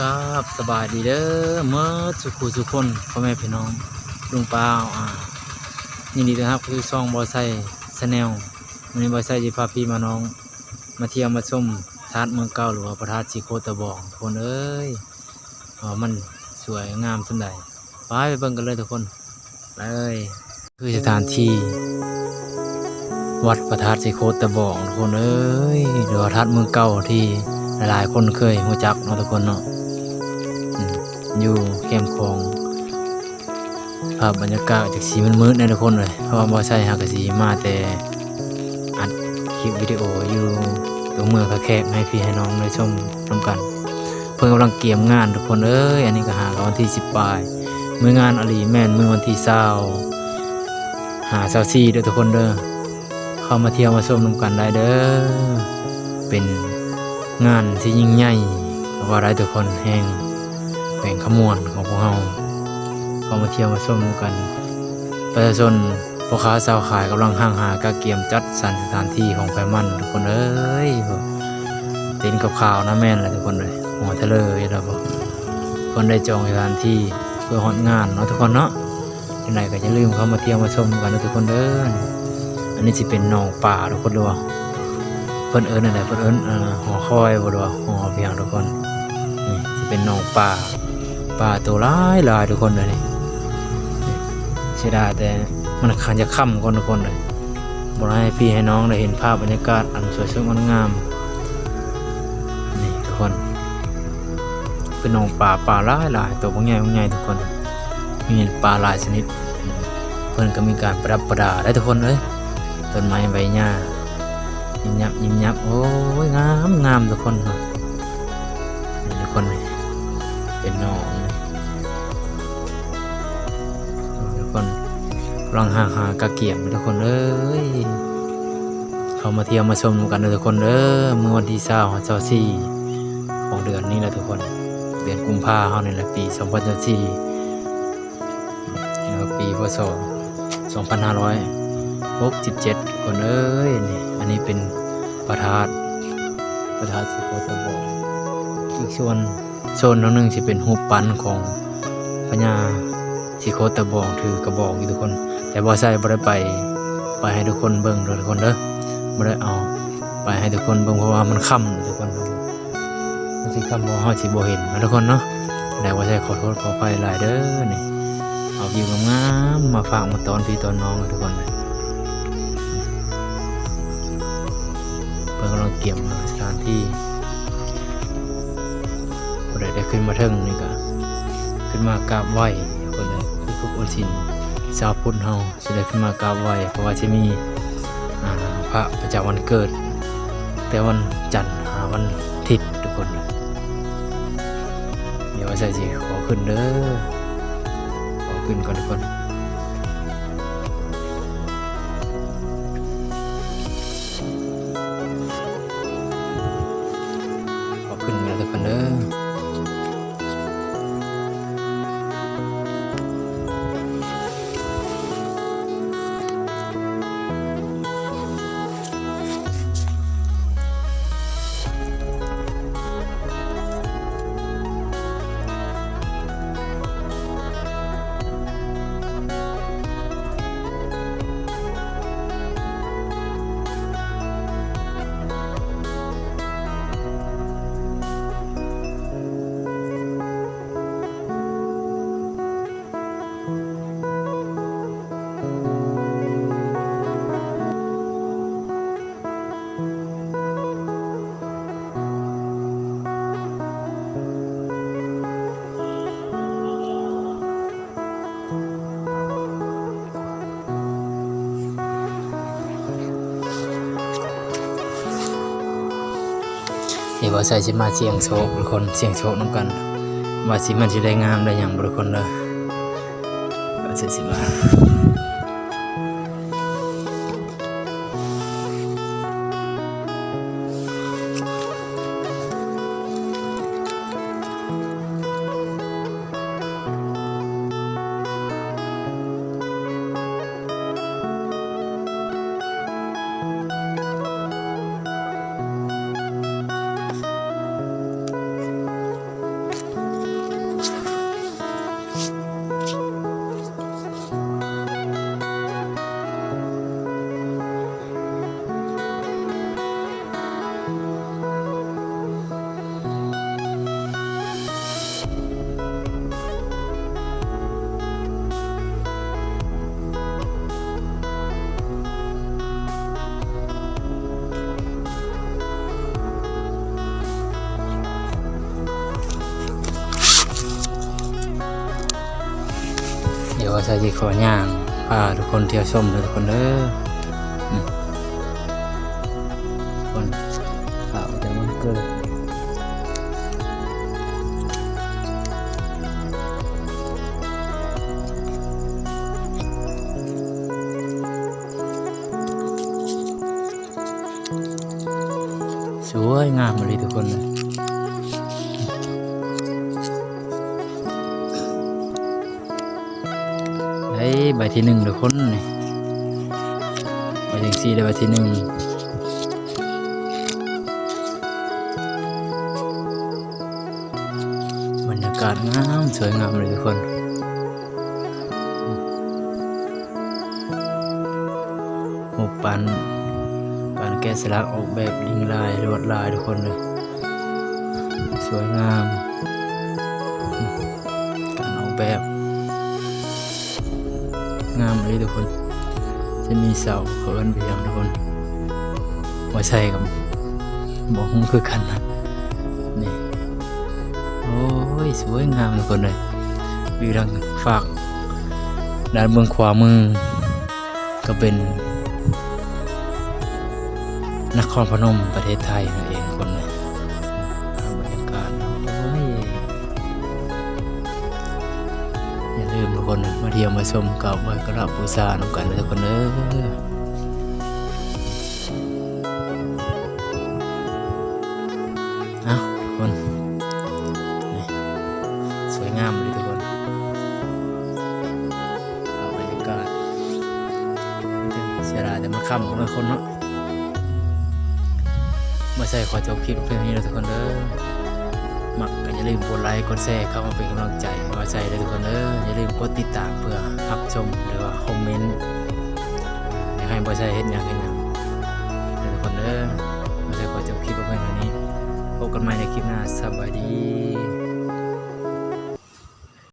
ครับสบายดีเด้อเมื่อสุขุสุคนพ่อแม่พี่น้องลุงป้าอ่ายินดีต้อนรับคือซองบอไซสแนลวันนี้บอไซจะพาพี่มาน้อง มาเที่ยวมาชมทาดเมืองเก่าหรือว่าพระธาตุสีโคตะบองทุกคนเอ้ยว่ามันสวยงามสันใดไปไปเบิ่งกันเลยทุกคนไปเลยคือสถานที่ วัดพระธาตุสีโคตะบองทุกคนเอ้ยหรือว่าพระธาตุเมืองเก่าที่หลายๆคนเคยรู้จักเนาะทุกคนเนาะ อยู่แคมป์คองภาพบรรยากาศจากสีมันมืดนะทุกคนเลยเพราะว่าบ่ใช่หากสีมาแต่อัดคลิปวิดีโออยู่ตรงเมืองคาแคบให้พี่ให้น้องได้ชมร่วมกัน เพิ่งกำลังเกียมงานทุกคนเอ้ยอันนี้ก็หากันวันที่สิบปลายมืองานอลีแม่นมือวันที่เศร้าหาเศร้าซีเด้อทุกคนเด้อเข้ามาเที่ยวมาชมนำกันได้เด้อเป็นงานที่ยิ่งใหญ่ว่าได้ทุกคนแห่ง แห่งขมวนของพวกเราเข้ามาเที่ยวมาชมนกันประชาชนพ่อค้าสาวขายกำลังห่างหากาเกียมจัดสรรสถานที่ของไฟมันทุกคนเอ้ยบ่เต็นกับข่าวนะแม่นเลยทุกคนเลยหัวทะเลยแล้วบ่คนได้จองสถานที่เพื่อฮอดงานเนาะทุกคนเนาะที่ไหนก็อย่าลืมเข้ามาเที่ยวมาชมกันนะทุกคนเด้ออันนี้สิเป็นหนองป่าทุกคนดูว่าเพิ่นเอิ้นอะไรเพิ่นเอิ้นเอ่อหอคอยบ่ดูว่าหอเพียงทุกคนนี่สิเป็นหนองป่า ป่าตัวหลายลายทุกคนเลยนี่เสียดายแต่มันคันจะค่ำก่อนทุกคนเลยบ่ได้ให้พี่ให้น้องได้เห็นภาพบรรยากาศอันสวยสดงดงามนี่ทุกคนเป็นหนองป่าป่าหลายลายตัวบางใหญ่บางใหญ่ทุกคน มีปลาหลายชนิด เพื่อนก็มีการประดับประดาได้ทุกคนเลยต้นไม้ใบหญ้ายิ้มยับยิ้มยับโอ้ยงามงามทุกคนเนะทุกคนเลยเป็นหนอง คนกำลังหาหากระเกียมทุกคนเอ้ยเขามาเที่ยวมาชมกันนะทุกคนเด้อเมื่อวันที่เศร้าเศร้าสี่ของเดือนนี้แหละทุกคน เดือนกุมภาพันธ์นี่แหละปีสองพันสี่แล้วปีพศ2567คนเอ้ยนี่อันนี้เป็นประธานประธานสิโคตะบอกอีกส่วนโซนหนึ่งจะเป็นหูปปั้นของพญา สิโคตะบองถือกระบอกอยู่ทุกคน แต่บ่ใส่บ่ได้ไปไปให้ทุกคนเบิ่งเด้อทุกคนเด้อบ่ได้เอาไปให้ทุกคนเบิ่งเพราะว่ามันค่ำทุกคนมันสิค่ำบ่เฮาสิบ่เห็นนะทุกคนเนาะแต่ว่าใส่ขอโทษขออภัยหลายเด้อนี่เอาวิวงามๆมาฝากมาตอนพี่ตอนน้องทุกคนเลยเพื่อนกำลังเก็บมาสถานที่พอได้ได้ขึ้นมาเทิงนี่ก็ขึ้นมากราบไหว้ ทุกคนเลยทุกๆวันศิลชาวพุทธเฮาสิได้ขึ้นมากราบไหว้เพราะว่าจะมีพระประจำวันเกิด แต่วันจันทร์หาวันอาทิตย์ทุกคนเลยเดี๋ยวว่าใส่สิขอขึ้นเด้อขอขึ้นก่อนทุกคน ว่าใส่สิมาเสียงโชคทุกคนเสียงโชคน้ำกันว่าสิมันสิได้งามได้อย่างบุคคลเลยว่าสิสิมา ใส่ยีขอย่างพาทุกคนเที่ยวชมเลยทุกคนเด้อคนข่าวแต่มันเกิดสวยงามเลยทุกคนเลย ใบที่หนึ่งทุกคนนี่ใบที่สี่ได้ใบที่หนึ่งบรรยากาศงามสวยงามเลยทุกคนหกปันการแกะสลักออกแบบลิงลายลวดลายทุกคนเลยสวยงาม การออกแบบ งามเลยทุกคน จะมีเสาเขินไปยังทุกคนว่าใช่กับบอกคงคือกันนะนี่โอ้ยสวยงามทุกคนเลยวิวทางฝากด้านเบื้องขวามือ ก็เป็น นครพนมประเทศไทยนั่นเอง ลืมทุกคนมาเที่ยวมาชมกับไว้กราบบูชาน้ำกันทุกคนเด้อเอาทุกคนสวยงามเลยทุกคนาบรรยากาศเสียดายแต่มันค่ำของคนเนาะมาใส่ขอจบคลิปเพียงนี้แล้วทุกคนเด้อ มักก็อย่าลืมกดไลค์กดแชร์เข้ามาเป็นกำลังใจให้ว่าใจเลยทุกคนเอออย่าลืมกดติดตามเพื่อรับชมหรือว่าคอมเมนต์อยากให้บ่ใจเห็นอย่างเฮ็ดหยังเด้อทุกคนเออบ่ใจขอจบคลิปไว้เพียงเท่านี้พบกันใหม่ในคลิปหน้าสวัสดี